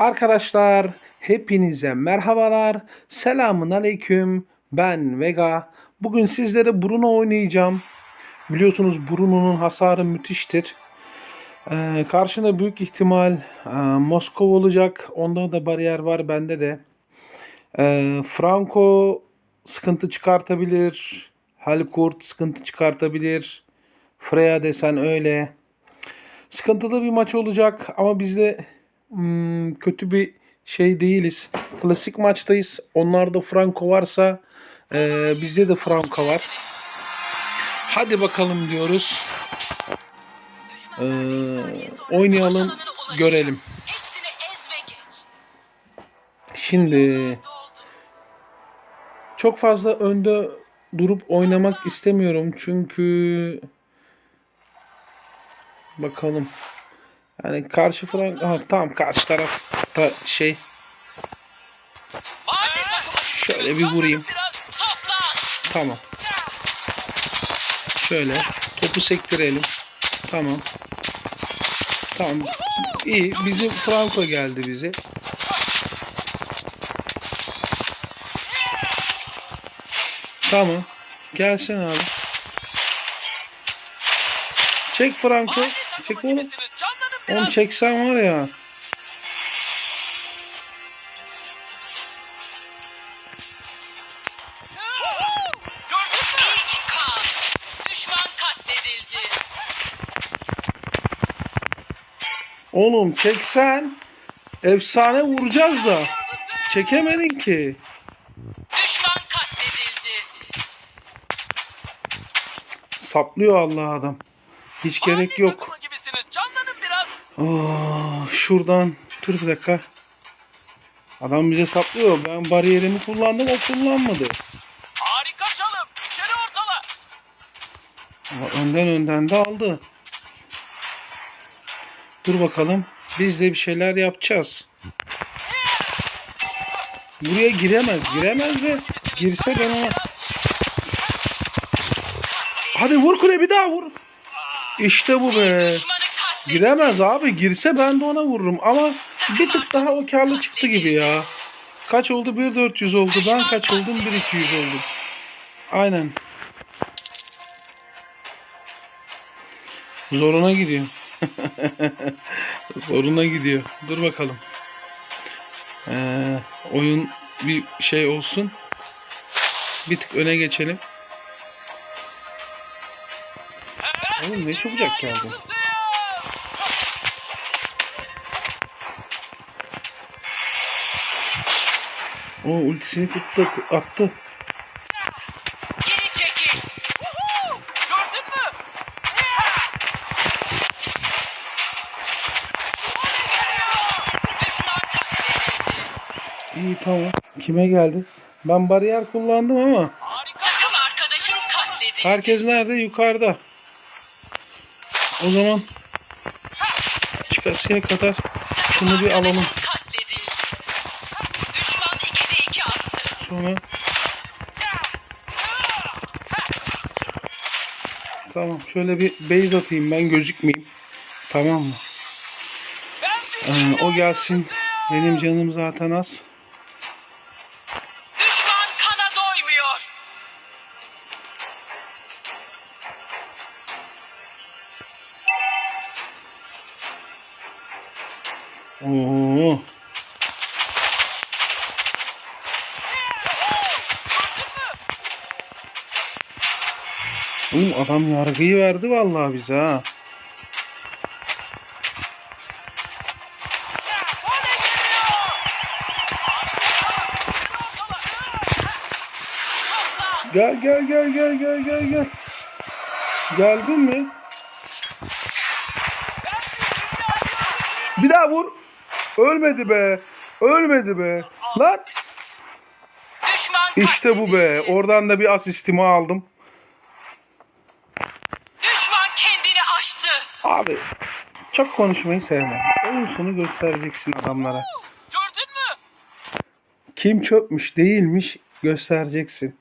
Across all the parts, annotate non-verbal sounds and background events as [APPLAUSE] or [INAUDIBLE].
Arkadaşlar hepinize merhabalar. Selamun aleyküm. Ben Vega. Bugün sizlere Bruno oynayacağım. Biliyorsunuz Bruno'nun hasarı müthiştir. Ee, karşında büyük ihtimal e, Moskova olacak. Onda da bariyer var bende de. Ee, Franco sıkıntı çıkartabilir. Halkurt sıkıntı çıkartabilir. Freya desen öyle. Sıkıntılı bir maç olacak ama biz de hmm, kötü bir şey değiliz. Klasik maçtayız. Onlarda Franco varsa e, bizde de Franco var. Hadi bakalım diyoruz. Ee, oynayalım, görelim. Şimdi çok fazla önde durup oynamak istemiyorum çünkü bakalım. Yani karşı Frank ha, tamam karşı tarafta şey şöyle bir vurayım. Tamam. Şöyle topu sektirelim. Tamam. Tamam. İyi. Bizim Franco geldi bize. Tamam. Gelsin abi. Çek Franco. Çek oğlum. Oğlum çeksen var ya. Oğlum çeksen. Efsane vuracağız da. Çekemedin ki. Düşman katledildi. Saplıyor Allah adam. Hiç gerek yok. takımı gibisiniz. Canlanın biraz. Aa, şuradan dur bir dakika. Adam bize saplıyor. Ben bariyerimi kullandım o kullanmadı. Harika çalım. İçeri ortala. Ama önden önden de aldı. Dur bakalım. Biz de bir şeyler yapacağız. Buraya giremez. Giremez ve girse ben ona... Hadi vur kule bir daha vur. İşte bu be. Giremez abi. Girse ben de ona vururum. Ama bir tık daha o karlı çıktı gibi ya. Kaç oldu? 1.400 oldu. Ben kaç oldum? 1.200 oldum. Aynen. Zoruna gidiyor. [LAUGHS] Zoruna gidiyor. Dur bakalım. Ee, oyun bir şey olsun. Bir tık öne geçelim. Oğlum ne çabucak geldin. O ultisini tuttu, attı. Geri çekil. Gördün mü? Düşman katledildi. İyi tamam. Kime geldi? Ben bariyer kullandım ama Harika. Takım arkadaşın katledildi. herkes nerede? Yukarıda. O zaman çıkasıya kadar şunu bir alalım. Arkadaşın katledildi. Düşman 2'de 2 Sonra Tamam şöyle bir base atayım ben gözükmeyeyim. Tamam mı? Ee, o gelsin. Benim canım zaten az. Düşman kana doymuyor. Oo. Oğlum adam yargıyı verdi vallahi bize ha. Gel gel gel gel gel gel gel. Geldin mi? Bir daha vur. Ölmedi be. Ölmedi be. Lan. İşte bu be. Oradan da bir asistimi aldım. Abi çok konuşmayı sevmem. Oyun sonu göstereceksin adamlara. Gördün mü? Kim çöpmüş değilmiş göstereceksin.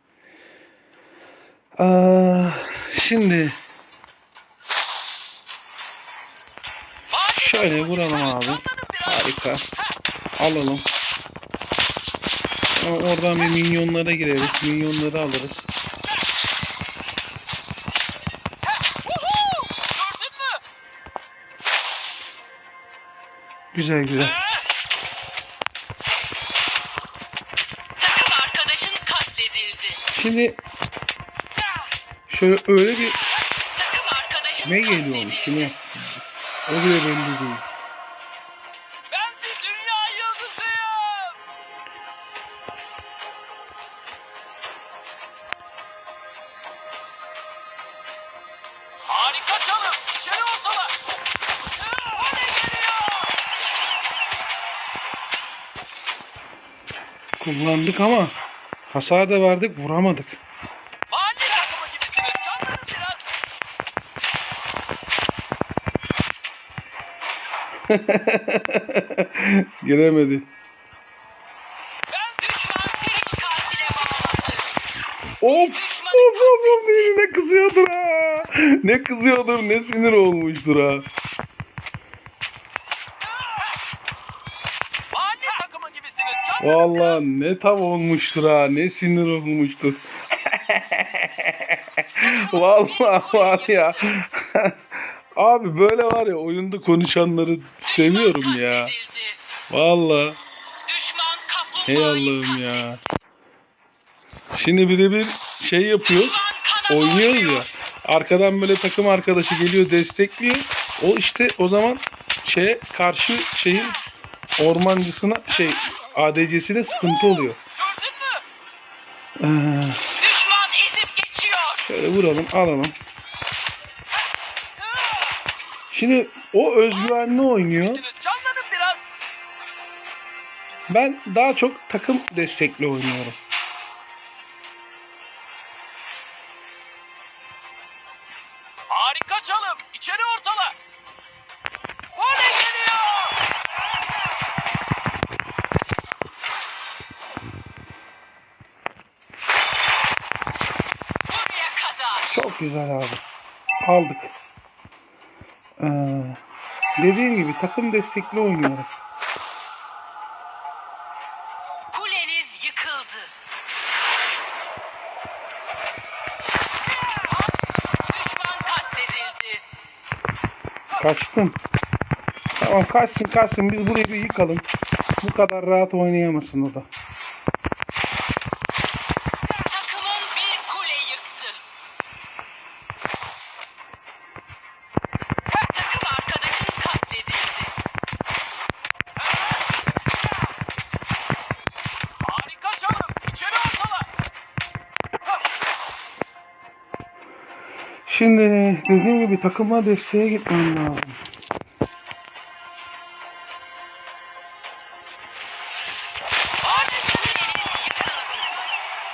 Aa, şimdi Mahalle Şöyle vuralım abi. Harika. Alalım. Ama Oradan bir minyonlara gireriz. Minyonları alırız. Güzel güzel. Takım arkadaşın katledildi. Şimdi şöyle öyle bir Takım arkadaşın ne geliyormuş yine. O bile belli değil. Kullandık ama hasar da verdik vuramadık. [LAUGHS] Giremedi. Of of of of ne, ne kızıyordur ha. Ne kızıyordur ne sinir olmuştur ha. Vallahi ne tav olmuştur ha ne sinir olmuştur. [LAUGHS] Vallahi var ya. Abi böyle var ya oyunda konuşanları seviyorum ya. Düşman Hey Allah'ım ya. Şimdi birebir şey yapıyoruz. Oynuyoruz ya. Arkadan böyle takım arkadaşı geliyor destekliyor. O işte o zaman şeye karşı şeyin ormancısına şey ADC'sine sıkıntı oluyor. Gördün mü? Ee, Düşman ezip geçiyor. şöyle vuralım alalım. Şimdi o özgüvenli oynuyor. Canlanın biraz. Ben daha çok takım destekli oynuyorum. Güzel abi. Aldık. Ee, dediğim gibi takım destekli oynuyorum. Kuleniz yıkıldı. Düşman katledildi. Kaçtın. Tamam kaçsın kaçsın biz burayı bir yıkalım. Bu kadar rahat oynayamasın o da. Şimdi dediğim gibi takıma desteğe gitmem lazım.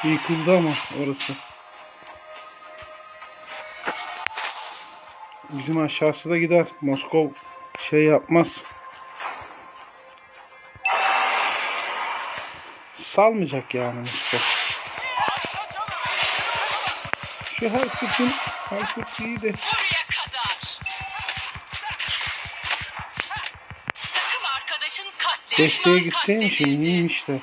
Yıkıldı ama orası. Bizim aşağısı da gider. Moskov şey yapmaz. Salmayacak yani Moskov. Herkut'un Herkut iyi de Buraya kadar. Takım arkadaşın katledildi. desteğe gitseymiş iyiymiş de.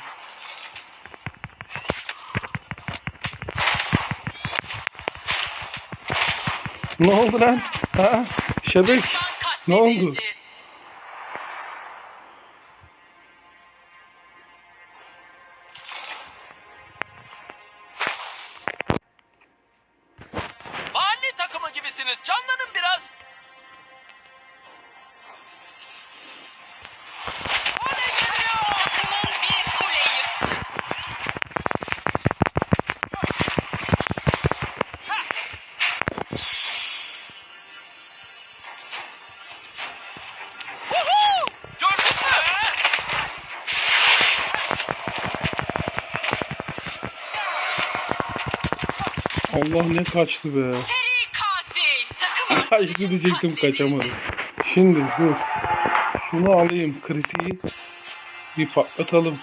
Ne oldu lan? Ha? Şebek. Ne oldu? Allah ne kaçtı be. [LAUGHS] Kaçtı diyecektim kaçamadım. Şimdi dur. Şunu alayım kritiği. Bir patlatalım.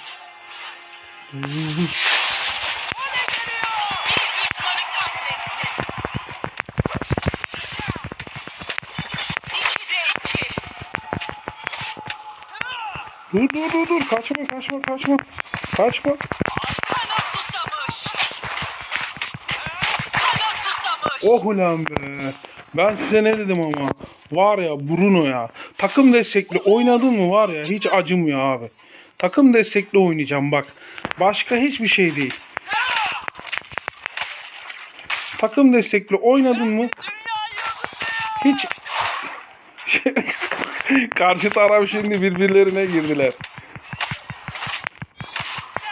Dur dur dur dur. Kaçma kaçma kaçma. Kaçma. Oh ulan be. Ben size ne dedim ama. Var ya Bruno ya. Takım destekli oynadın mı var ya hiç acımıyor abi. Takım destekli oynayacağım bak. Başka hiçbir şey değil. Takım destekli oynadın mı hiç [LAUGHS] karşı taraf şimdi birbirlerine girdiler.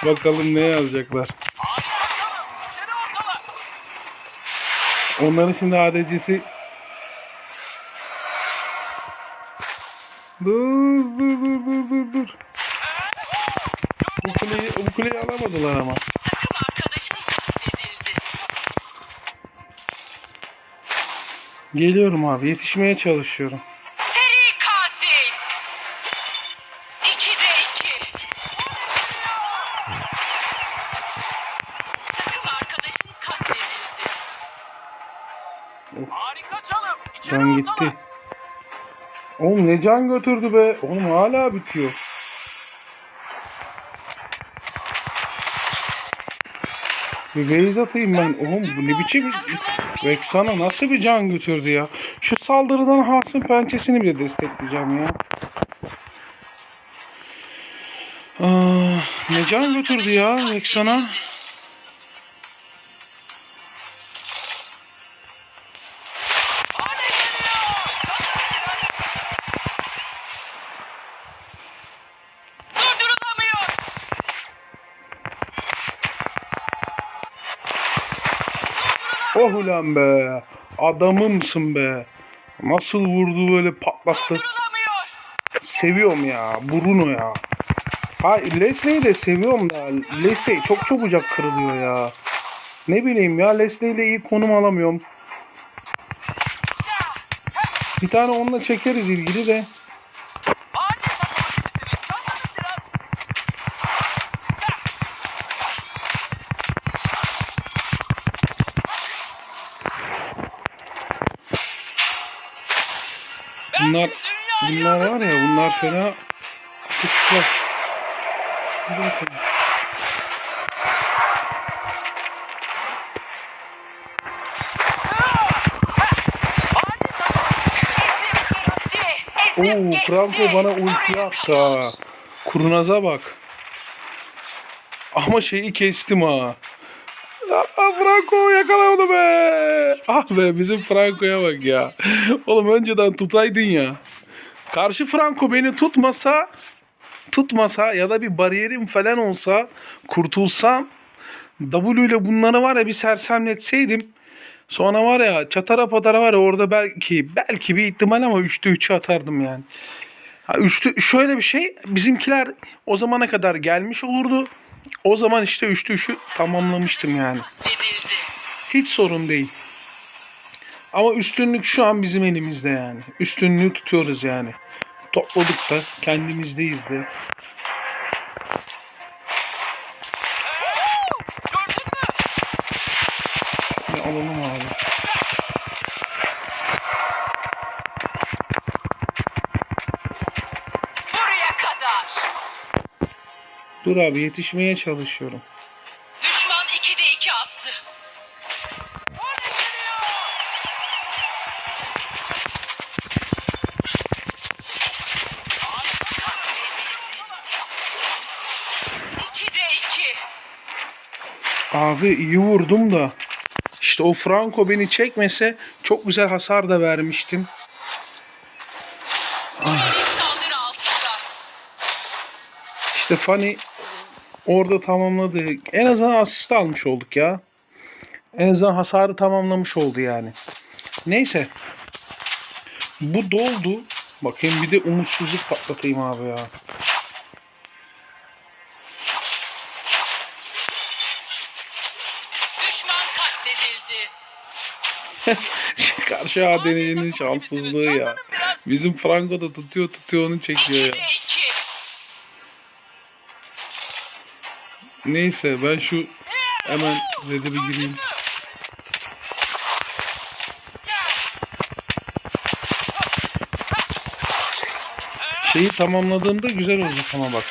Bakalım ne yazacaklar. İçeri ortala. Onların şimdi ADC'si Dur dur dur dur dur dur. Bu kuleyi, alamadılar ama. Geliyorum abi yetişmeye çalışıyorum. Can gitti. Oğlum ne can götürdü be. Oğlum hala bitiyor. Bir base atayım ben. Oğlum bu ne biçim Vexana nasıl bir can götürdü ya. Şu saldırıdan Hans'ın pençesini bile destekleyeceğim ya. Aa, ne can götürdü ya Vexana. Oh ulan be. Adamımsın be. Nasıl vurdu böyle patlattı. Seviyorum ya. Bruno ya. Ha Leslie'yi de seviyorum da. Leslie çok çabucak kırılıyor ya. Ne bileyim ya Leslie ile iyi konum alamıyorum. Bir tane onunla çekeriz ilgili de. Hadi takım ikisini. Çalmadın biraz. Bunlar bunlar var ya bunlar fena bakalım. Oo Franco bana ulti attı ha. Kurnaza bak. Ama şeyi kestim ha. Aa, Franco yakala onu be. Ah be bizim Franco'ya bak ya. Oğlum önceden tutaydın ya. Karşı Franco beni tutmasa tutmasa ya da bir bariyerim falan olsa kurtulsam W ile bunları var ya bir sersemletseydim sonra var ya çatara patara var ya orada belki belki bir ihtimal ama 3'te 3'ü atardım yani. Ha, üçlü, şöyle bir şey bizimkiler o zamana kadar gelmiş olurdu. O zaman işte 3'te 3'ü tamamlamıştım yani. Hiç sorun değil. Ama üstünlük şu an bizim elimizde yani. Üstünlüğü tutuyoruz yani. Topladık da kendimizdeyiz de. Bir alalım abi. Buraya kadar. Dur abi yetişmeye çalışıyorum. Abi iyi vurdum da. İşte o Franco beni çekmese çok güzel hasar da vermiştim. İşte Fanny orada tamamladı. En azından asist almış olduk ya. En azından hasarı tamamlamış oldu yani. Neyse. Bu doldu. Bakayım bir de umutsuzluk patlatayım abi ya. [LAUGHS] Karşı ADN'nin şanssızlığı ya. Bizim Franco da tutuyor tutuyor onu çekiyor ya. 2'de 2. Neyse ben şu hemen red'e bir gireyim. şeyi tamamladığımda güzel olacak ama bak.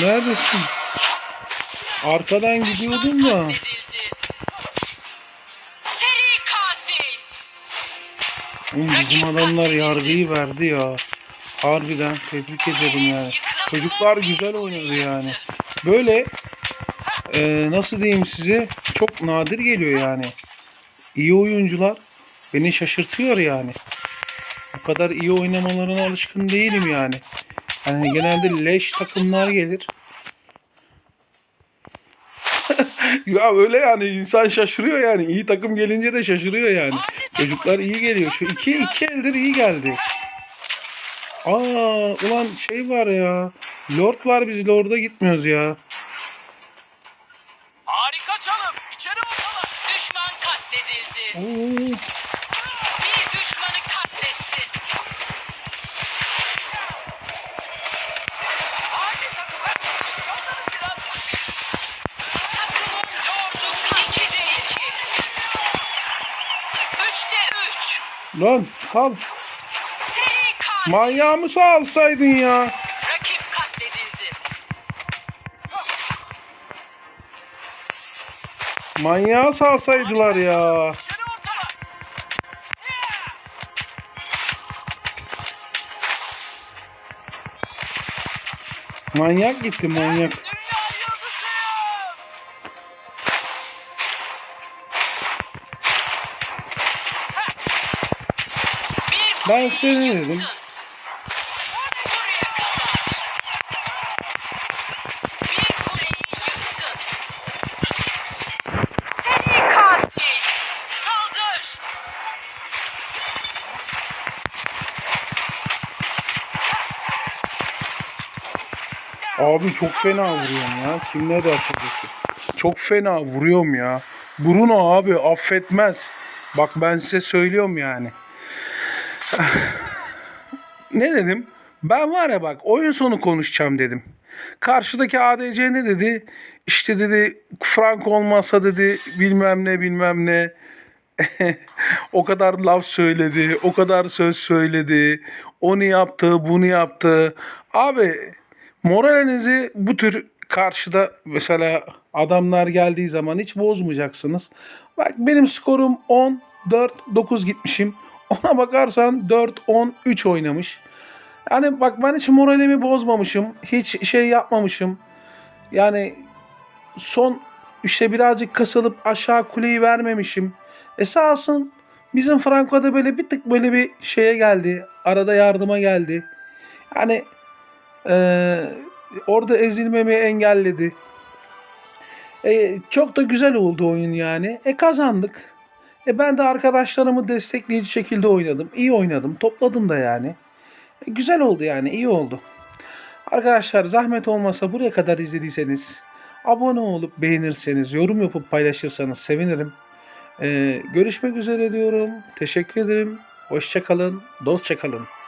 Neredesin? Arkadan gidiyordum da. katledildi. Seri katil. Oğlum bizim adamlar yargıyı verdi ya. Harbiden tebrik ederim yani. Çocuklar güzel oynadı yani. Böyle e, nasıl diyeyim size çok nadir geliyor yani. İyi oyuncular beni şaşırtıyor yani. Bu kadar iyi oynamalarına alışkın değilim yani. Hani genelde leş takımlar gelir. Ya öyle yani insan şaşırıyor yani. İyi takım gelince de şaşırıyor yani. Çocuklar iyi geliyor. Şu iki, iki eldir iyi geldi. Aa ulan şey var ya. Lord var biz Lord'a gitmiyoruz ya. Lan sal. Manyağımı salsaydın ya. Rakip katledildi. Manyağı salsaydılar ya. Manyak gitti manyak. Katil. Saldır. Abi çok fena vuruyorum ya. Kim ne derse desin. Çok fena vuruyorum ya. Bruno abi affetmez. Bak ben size söylüyorum yani. [SIGHS] ne dedim? Ben var ya bak oyun sonu konuşacağım dedim. Karşıdaki ADC ne dedi? İşte dedi Frank olmasa dedi bilmem ne bilmem ne. [LAUGHS] o kadar laf söyledi, o kadar söz söyledi. Onu yaptı, bunu yaptı. Abi moralinizi bu tür karşıda mesela adamlar geldiği zaman hiç bozmayacaksınız. Bak benim skorum 10, 4, 9 gitmişim. Ona bakarsan 4, 10, 3 oynamış. Yani bak ben hiç moralimi bozmamışım. Hiç şey yapmamışım. Yani son işte birazcık kasılıp aşağı kuleyi vermemişim. E sağ olsun bizim Franco da böyle bir tık böyle bir şeye geldi. Arada yardıma geldi. Yani eee, orada ezilmemi engelledi. E, çok da güzel oldu oyun yani. E kazandık. E ben de arkadaşlarımı destekleyici şekilde oynadım. İyi oynadım. Topladım da yani. E, güzel oldu yani. iyi oldu. Arkadaşlar zahmet olmasa buraya kadar izlediyseniz abone olup beğenirseniz, yorum yapıp paylaşırsanız sevinirim. Ee, görüşmek üzere diyorum. Teşekkür ederim. Hoşçakalın. Dostça kalın.